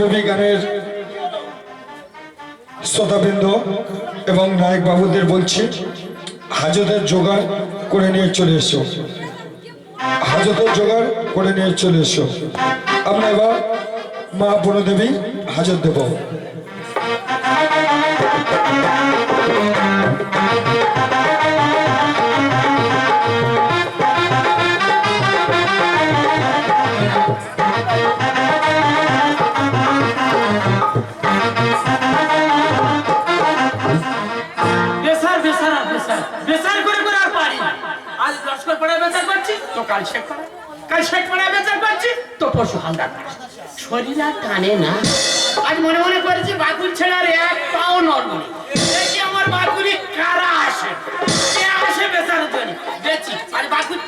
বনবেবী গানের শ্রোতাবৃন্দ এবং নায়ক বাবুদের বলছি, হাজতের জোগাড় করে নিয়ে চলে এসো। হাজতের জোগাড় করে নিয়ে চলে এসো। আমরা এবার মা বনদেবী হাজত দেব। বেসার করে করে আর পারি আজ লস্কর পাড়ায় বেচার করছি তো কাল শেখ পাড়ায়। কাল শেখ পাড়ায় বেচার করছি তো পরশু হালদার শরীর আর টানে না। আজ মনে মনে করেছি বাকুল ছেড়ার এক পাও নড়বনি দেখি আমার বাকুলি কারা আসে। কে আসে বেচার জন্য? বেচি আর বাকুল।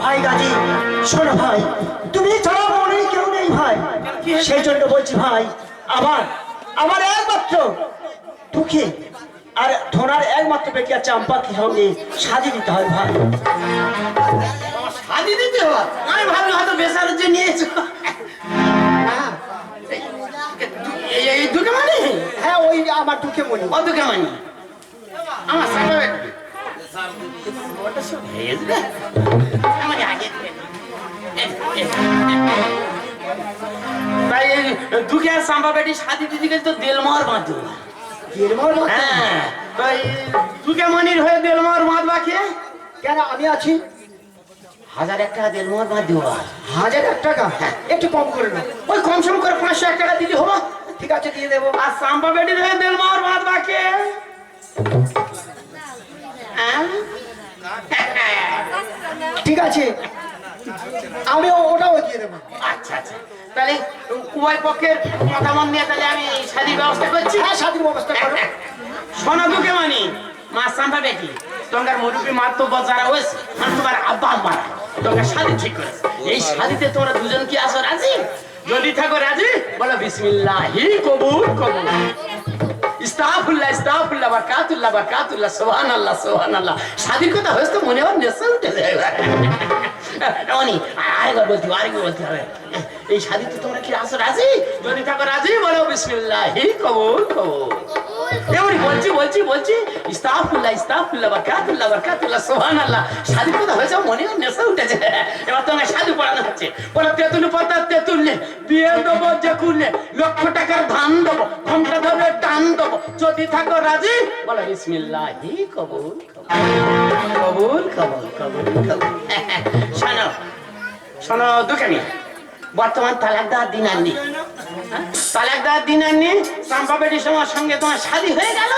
ভাই গাজী শোনো ভাই তুমি ছাড়া মনে কেউ নেই ভাই। সেই জন্য বলছি ভাই আমার আমার একমাত্র দুঃখে আর ধনার একমাত্র বেকিয়া চাম্পাকে সঙ্গে সাজিয়ে দিতে হয় ভাই শাদি দিতে হবে আমি ভাবলাম হয়তো বেচারের যে নিয়েছো হ্যাঁ। এই- এই মানে হ্যাঁ ওই আমার দুঃখে মনে ও দুটো মানে আমার সাথে হয়ে আমার আগে তাই দুঃখে সাম্বা বেটি শাদি দিদি গেলে তো দেলমার বাঁধ। হ্যাঁ দুঃখে মনির হয়ে দেলমার বাঁধ বাকি কেন আমি আছি? হাজার এক টাকা দেলমার দেবো হাজার এক টাকা? একটু কম করে না ওই কম সম করে পাঁচশো এক টাকা দিলে হব। ঠিক আছে দিয়ে দেবো। আর সাম্বা বেটির হয়ে দেলমার বাঁধ বাকি হ্যাঁ? ঠিক আছে। আমি ওটাও দিয়ে দেবো। আচ্ছা আচ্ছা। তাহলে উভয় পক্ষের মতামত নিয়ে তাহলে আমি শাদির ব্যবস্থা করছি। হ্যাঁ ব্যবস্থা করো। মানি মা সাম্বা বেটি তোমার মুরুবি মার যারা হয়েছে তোমার আব্বা আম্মা। তোমার শাদি ঠিক করেছে এই শাদিতে তোমরা দুজন কি আসো রাজি? যদি থাকো রাজি? বলো বিসমিল্লাহি কবুল কবুল। ইস্তাগফিরুল্লাহ ইস্তাগফিরুল্লাহ বারাকাতুল্লাহ বারাকাতুল্লাহ সুবহানাল্লাহ সুবহানাল্লাহ। শাদির কথা হয়েছে তো মনে হয় নেশা উঠে যায় অনি আরেকবার বলতে হবে, আরেকবার বলতে হবে। এই শাদিতে তোমরা কি আসো রাজি? যদি থাকো রাজি? বলো বিসমিল্লাহি কবুল কবুল। এমনি বলছি বলছি বলছি ইস্তাগফিরুল্লাহ ইস্তাগফিরুল্লাহ বারাকাতুল্লাহ বারাকাতুল্লাহ সুবহানাল্লাহ। শাদির কথা হয়েছে? মনে হয় নেশা উঠেছে। এবার তোমাকে শাদি পড়ানো হচ্ছে। বলো তেতুল পাতা তেতুললে বিয়ে দেবো যে কুলে লক্ষ টাকার ধান দেবো ঘণ্টা ধরে টান দেবো। যদি থাকো রাজি? বলো বিসমিল্লাহি কবুল কবুল। কবুল কবুল কবুল। শোনো শোনো দুখানি। বর্তমান তালাক দেওয়ার দিন আর নেই? তালাক দেওয়ার দিন আর নেই চাম্পা বেটির সময় সঙ্গে তোমার শাদি হয়ে গেল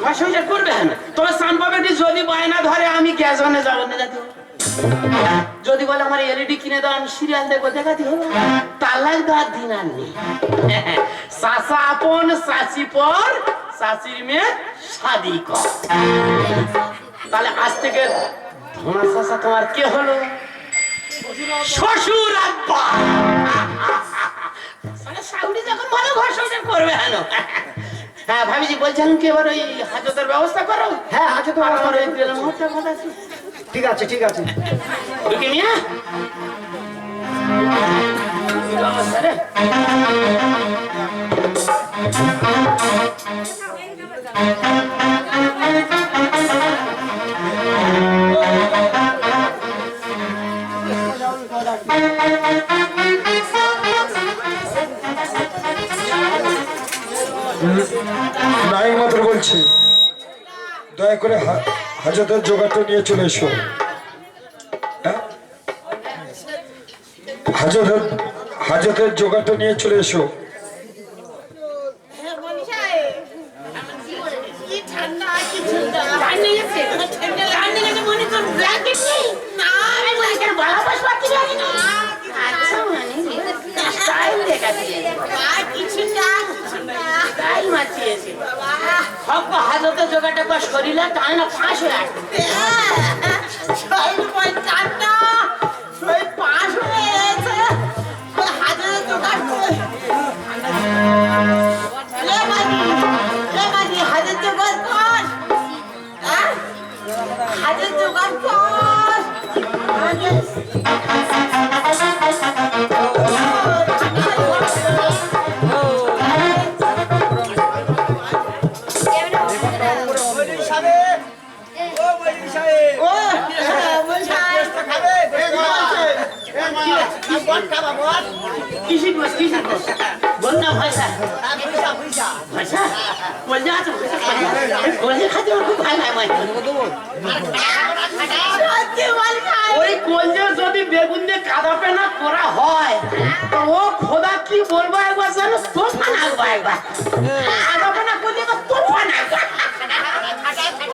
ঘর সংসার করবে না তবে চাম্পা বেটি যদি বায়না ধরে, আমি গ্যাসনে যাব না যাতে যদি বলে আমার এলইডি কিনে দাও, আমি সিরিয়াল দেখব দেখাতে হবে তালাক দেওয়ার দিন আর নেই চাচা আপন, চাচি পর, চাচির মেয়ে শাদি কর। তাহলে আজ থেকে ধোনা চাচা তোমার কে হলো? শ্বশুর আব্বা মানে সাউরি যখন ভালো ঘর সংসার করবে হেন হ্যাঁ ভাবিজি বলছেন কি এবার ওই হাজতের ব্যবস্থা করো। হ্যাঁ হাজত তো আমার ওই তেল মোহরটা কথা ঠিক আছে। ঠিক আছে ওকে মিয়া? নায়ক মাত্র বলছি দয়া করে হা- হাজতের জোগাড়টা নিয়ে চলে এসো। হ্যাঁ? হাজতের হাজতের জোগাড়টা নিয়ে চলে এসো। ঠান্ডা লেগেছে ঠান্ডা লেগেছে মনে তো ব্ল্যাঙ্কেট নেই না ফাঁস হয়ে? আসবে শরীর কিসির বস কিসির বস বল না ভাষা ভাষা বল যা তো বল খাতে খুব ভালো লাগে ভাই। সত্যি বল খাই। ওই কলজে যদি বেগুন দিয়ে কাদা পেনা করা হয় তো ও খোদা কি বলব একবার জানো? আসব একবার।